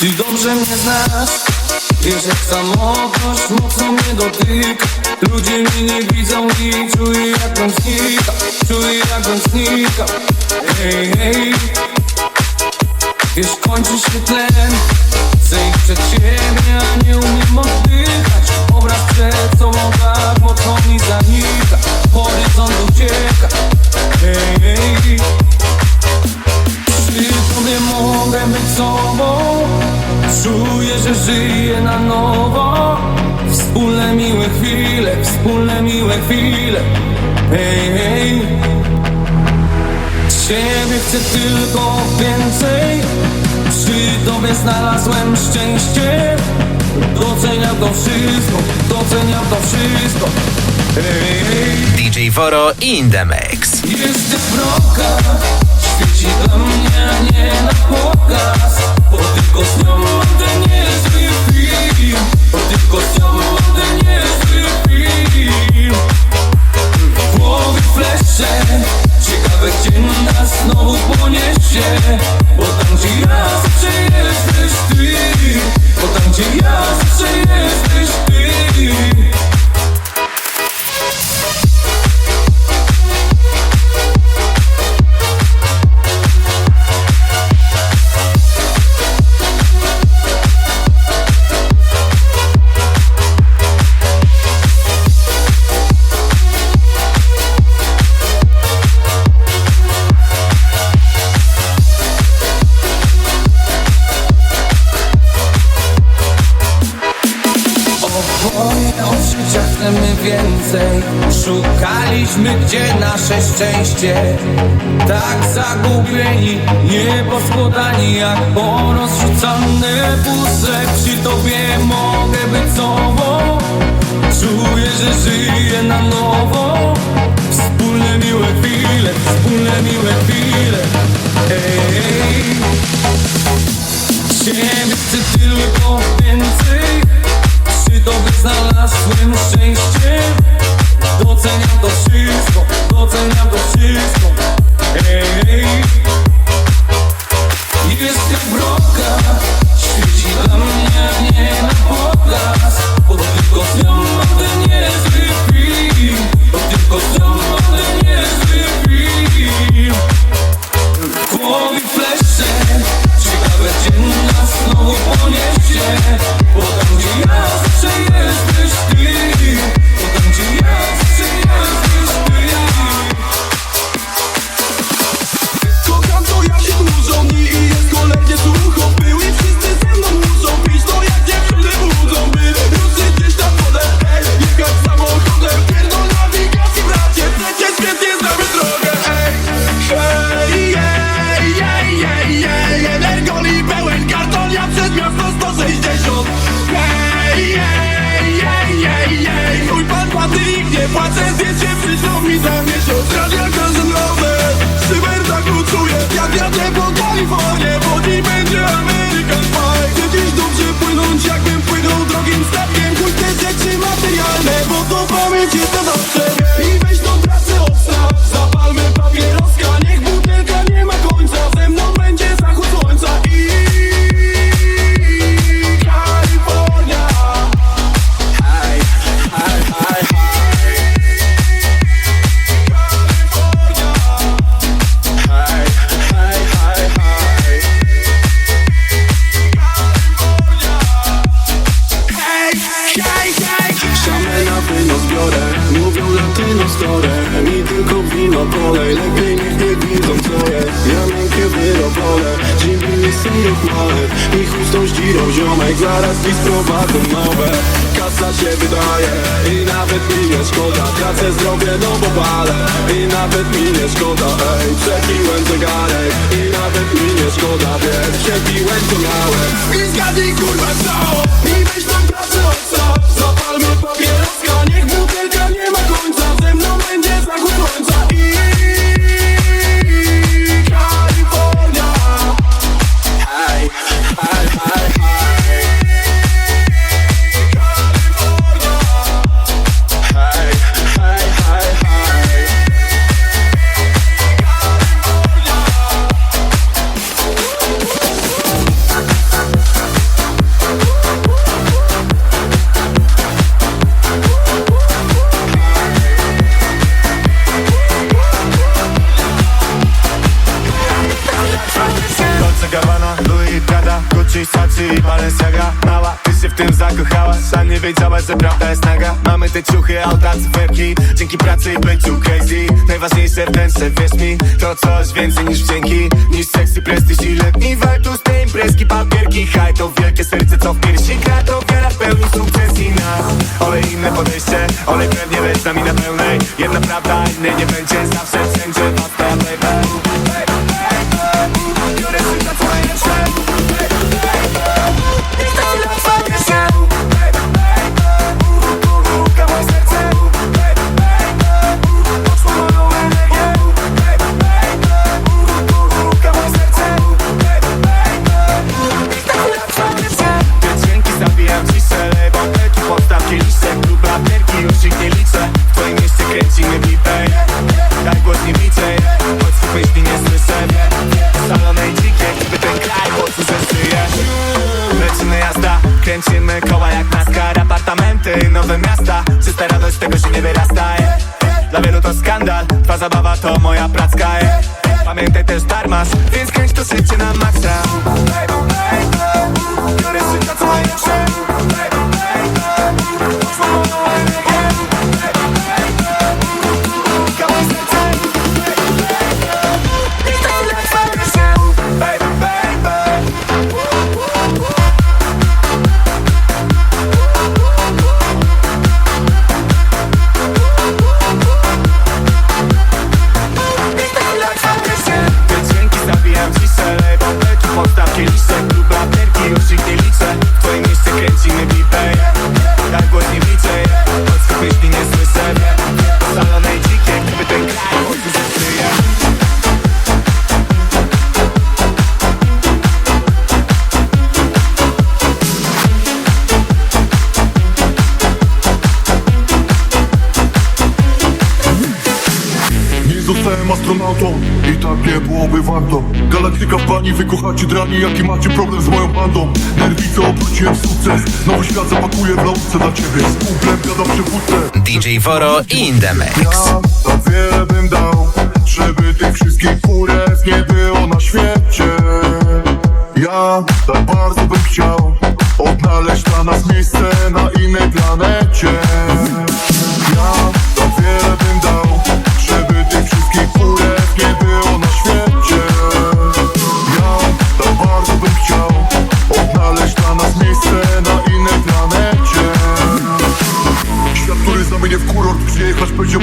Ty dobrze mnie znasz Wiesz jak samotność mocno mnie dotyka. Ludzie mnie nie widzą i czuję jak bym znikał Czuję jak bym znikał Hej, hej. Wiesz kończy się tlen. Chcę iść przed siebie, a nie umiem oddychać. Obraz przed sobą tak mocno mi zanika. Horyzont ucieka. Hej, hej przy tobie mogę być sobą Czuję, że żyję na nowo. Wspólne miłe chwile, wspólne miłe chwile. Hej, hej. Ciebie chcę tylko więcej. Przy tobie znalazłem szczęście. Doceniam to wszystko, doceniam to wszystko. Hej, hej. DJ Woro in the mix. Jesteś wroga Świeci dla mnie, nie na pokaz Bo tylko z nią mam ten niezły film. Bo tylko z nią mam ten niezły film. W głowie flesze Ciekawe gdzie nas znowu poniesie Bo tam gdzie ja zawsze Szukaliśmy gdzie nasze szczęście. Tak zagubieni, nieposkładani Jak porozrzucane puzzle Przy tobie mogę być sobą. Czuję, że żyję na nowo. Wspólne miłe chwile, wspólne miłe chwile. Ej, Ciebie chcę tylko więcej. Przy tobie znalazłem szczęście Doceniam to wszystko, doceniam to wszystko. Ej, Jestem wroga give you nawet mi nie szkoda Ej, przepiłem zegarek I nawet mi nie szkoda Wiesz, przepiłem co miałem I zgadnij kurwa co? I weź tam pracę. odstaw wiedziałaś, że prawda jest naga. Mamy te ciuchy, auta, cyferki Dzięki pracy i byciu crazy. Najważniejsze w dance, wierz mi To coś więcej niż wdzięki. Niż sexy, prestiż i letni z tej imprezki, papierki Haj, to wielkie serce, co w piersi gra. To wiara pełni sukces i nas Olej inne podejście. Olej pewnie lecz nami na pełnej. Jedna prawda, innej nie będzie. Zawsze wszędzie koła jak NASCAR Apartamenty, nowe miasta Czysta radość tego się nie wyrasta eh. Dla wielu to skandal, twa zabawa to moja pracka eh. Pamiętaj też darmasz, więc kręć to życie na maksa Biorę co najlepsze wykochacie drani, jaki macie problem z moją bandą? Nerwice obróciłem w sukces, nowy świat zapakuję w nauce dla ciebie. Z kumplem gadam przewódcę DJ Woro in the mix. Ja tak wiele bym dał, żeby tych wszystkich kurek nie było na świecie. Ja tak bardzo bym chciał odnaleźć dla nas miejsce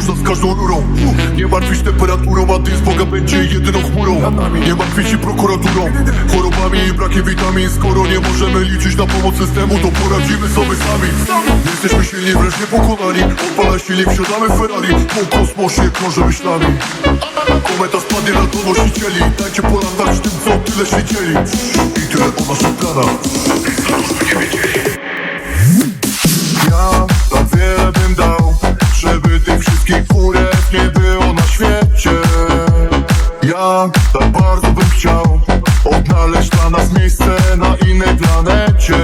można z każdą rurą. Nie martwić temperaturą, a ty z Boga będzie jedyną chmurą. Nie martwić się prokuraturą Chorobami i brakiem witamin. Skoro nie możemy liczyć na pomoc systemu To poradzimy sobie sami. Jesteśmy silni, wreszcie pokonani. Odpala silnik, wsiadamy w Ferrari. Po kosmosie krążę myślami. Kometa spadnie na to nosicieli Dajcie polatać tym, co tyle się dzieli. I tyle o naszych planach. Ja tak wiele bym dał, wszystkich kurek nie było na świecie. Ja tak bardzo bym chciał odnaleźć dla nas miejsce na innej planecie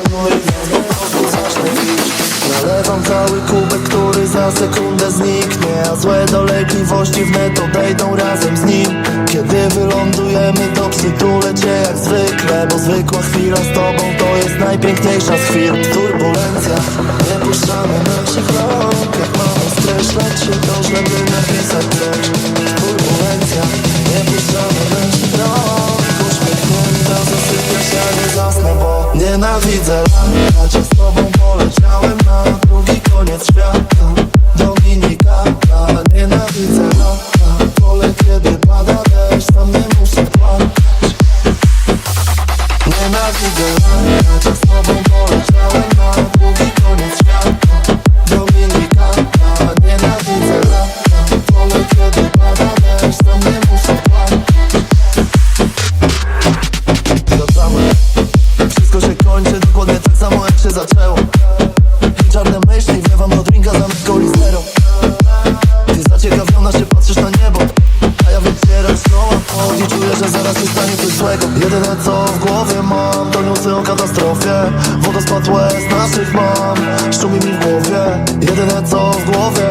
paranoi, więc po prostu zacznę pić Nalewam cały kubek, który za sekundę zniknie A złe dolegliwości wnet odejdą razem z nim. Kiedy wylądujemy to przytulę cię jak zwykle Bo zwykła chwila z tobą to jest najpiękniejsza z chwil. Turbulencja, nie puszczamy naszych rąk Jak mamy skreślać się to, żeby napisać tekst. Turbulencja, nie puszczamy Nienawidzę lat, ja z tobą poleciałem na drugi koniec świata łez naszych mam Szumi mi w głowie Jedyne co w głowie.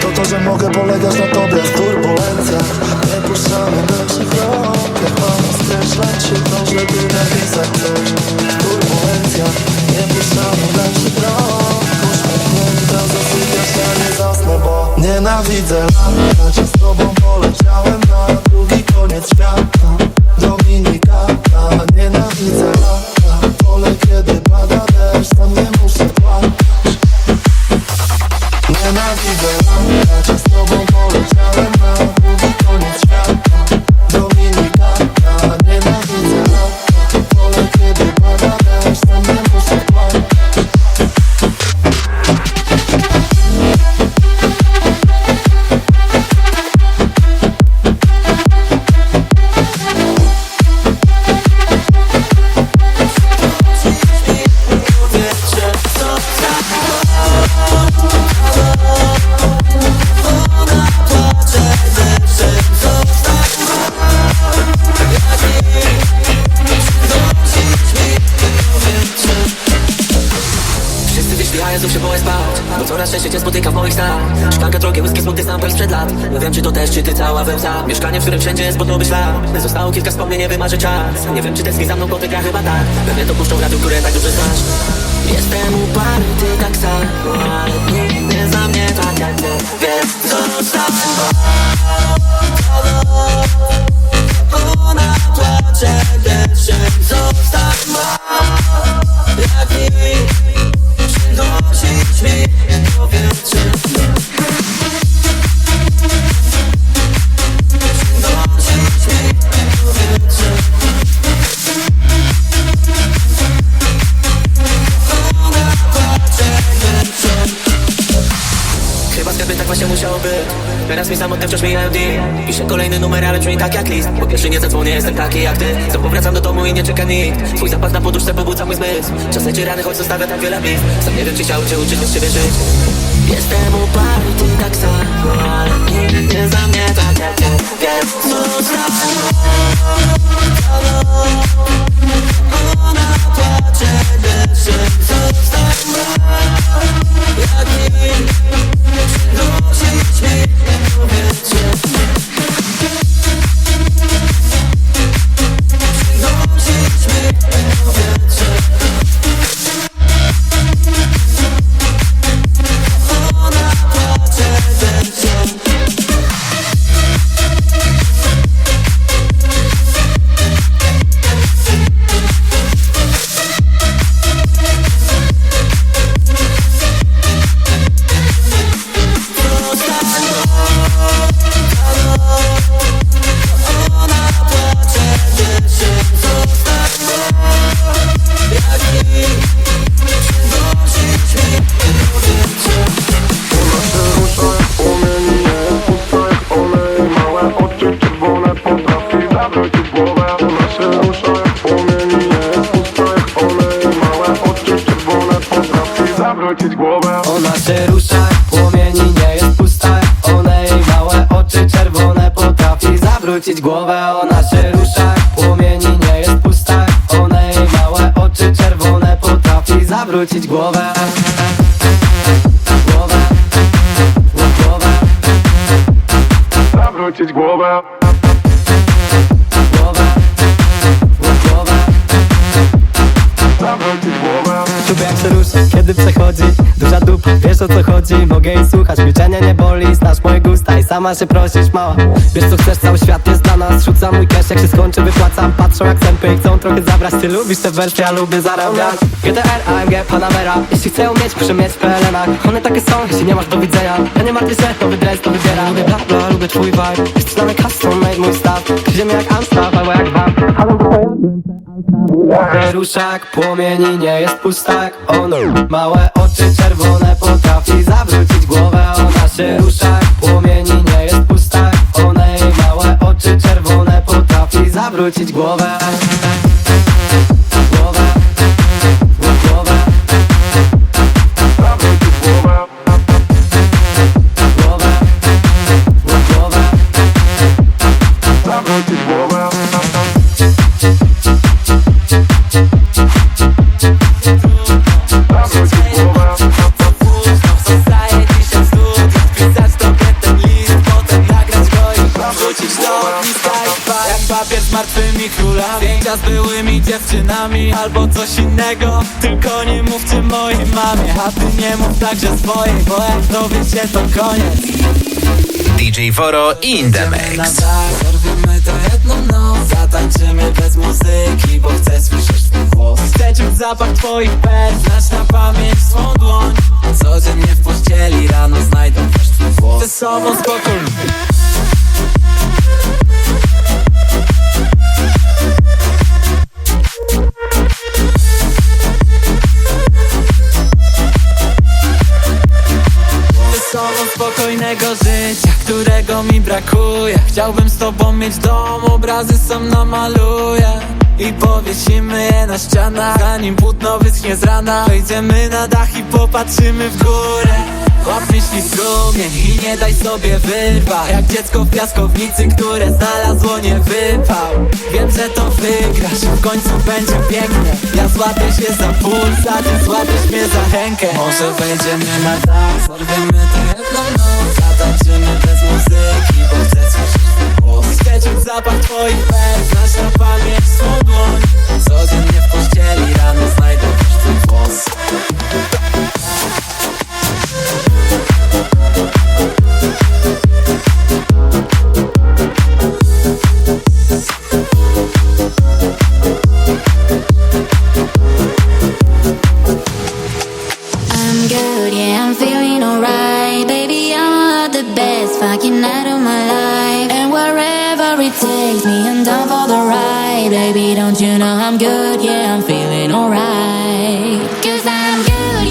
To to, że mogę polegać na tobie w turbulencjach. Nie puszczamy dalszych rąk Jak mam się to, że ty napisać coś W turbulencjach Nie puszczamy dalszych rąk Uśmiechnięta zasypiasz, ja nie zasnę, bo Nienawidzę latać, a z tobą Znów się boję spać Bo coraz częściej cię spotykam w moich snach Szklanka drogie, whisky, smutny sample sprzed lat Nie wiem czy to też, czy ty cała we łzach Mieszkanie, w którym wszędzie jest podobny ślad Zostało kilka wspomnień, nie czas Nie wiem czy tęskni za mną, bo ty gra chyba tak Pewnie to puszczą radiu, które tak dobrze znasz Jestem uparty tak samo Ale nikt nie za mnie tak jak ty Więc zostań Ona płacze Zostań Jak Nosić mnie do Mi wciąż mijają dni. Piszę kolejny numer, ale brzmi tak jak list. Po pierwszy nie zadzwonię, jestem taki jak ty. Znowu wracam do domu i nie czeka nikt. Twój zapach na poduszce pobudza mój zmysł. Czas leczy rany, choć zostawia tak wiele blisk Sam nie wiem, czy chciałem cię uczyć, bez ciebie żyć. Jestem uparty tak samo Ale nikt nie za mnie tak jak ty Więc zostań Ona płacze zawrócić głowę. Głowę, głowę, Zawrócić głowę. Głowę, głowę Zawrócić głowę Lubię jak się ruszy, kiedy przechodzi. Duża dupa, wiesz o co chodzi. Mogę jej słuchać, milczenie nie boli. Znasz moje gusta i sama się prosisz, mała. Wiesz co chcesz, cały świat jest dla nas. Rzucam mój cash, jak się skończy wypłacam. Patrzą jak sępy i chcą trochę zabrać. Ty lubisz te wersy, ja lubię zarabiać. GTR, AMG, Panamera. Jeśli chcę mieć, muszę mieć w PLN-ach One takie są, jeśli nie masz do widzenia. Ja nie martwię się, nowy dres to wybiera. Lubię bla bla, lubię twój vibe. Mnie custom made mój staw. Przyjdziemy jak Amstaff, albo jak wam Trochę rusza jak płomień i nie jest pusta jak ono Małe oczy czerwone potrafi zawrócić głowę. Ona się rusza potrafi zawrócić Albo coś innego. Tylko nie mówcie mojej mamie A ty nie mów także swojej Bo jak dowie się to koniec. DJ Woro in the mix. dorwiemy to jedną noc Zatańczymy bez muzyki, bo chcę słyszeć twój głos. Chcę czuć zapach twoich pet, znać na pamięć swą dłoń. Codziennie w pościeli, rano znajdą też twój włos Ze sobą spokój brakuje. Chciałbym z tobą mieć dom, obrazy sam namaluję. I powiesimy je na ścianach Zanim płótno wyschnie z rana. Wejdziemy na dach i popatrzymy w górę. Łap myśli strumień i nie daj sobie wyrwać. Jak dziecko w piaskownicy, które znalazło nie wypał. Wiem, że to wygrasz, w końcu będzie pięknie. Ja złapię się za puls, ty złapiesz mnie za rękę. Może wejdziemy na dach, zorwiemy to jedną noc Zatańczymy bez muzyki, bo chcę słyszeć twój głos czuć zapach twoich pet, znasz na pamięć swą dłoń Codziennie w pościeli, rano znajdę też twój it takes me, I'm down for the ride. Baby, don't you know I'm good, yeah, I'm feeling alright. Cause I'm good,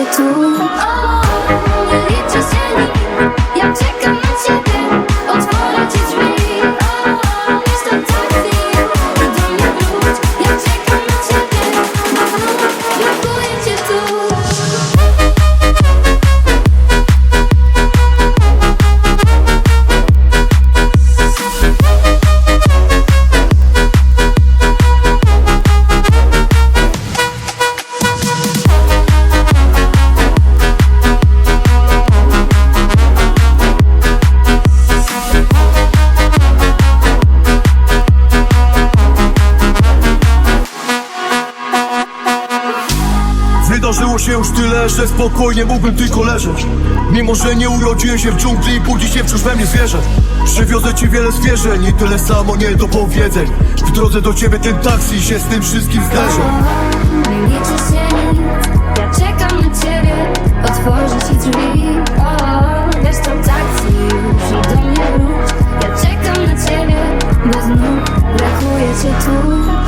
brakuje cię Zdarzyło się już tyle, że spokojnie mógłbym tylko leżeć. Mimo, że nie urodziłem się w dżungli i budzi się wciąż we mnie zwierzę. Przywiozę ci wiele zwierzeń i tyle samo nie do powiedzeń W drodze do ciebie ten taksi się z tym wszystkim zderzy Liczy się nic, ja czekam na ciebie Otworzę ci drzwi, o, o lecz taksi już do mnie wróć. Ja czekam na ciebie, bo znów brakuje cię tu.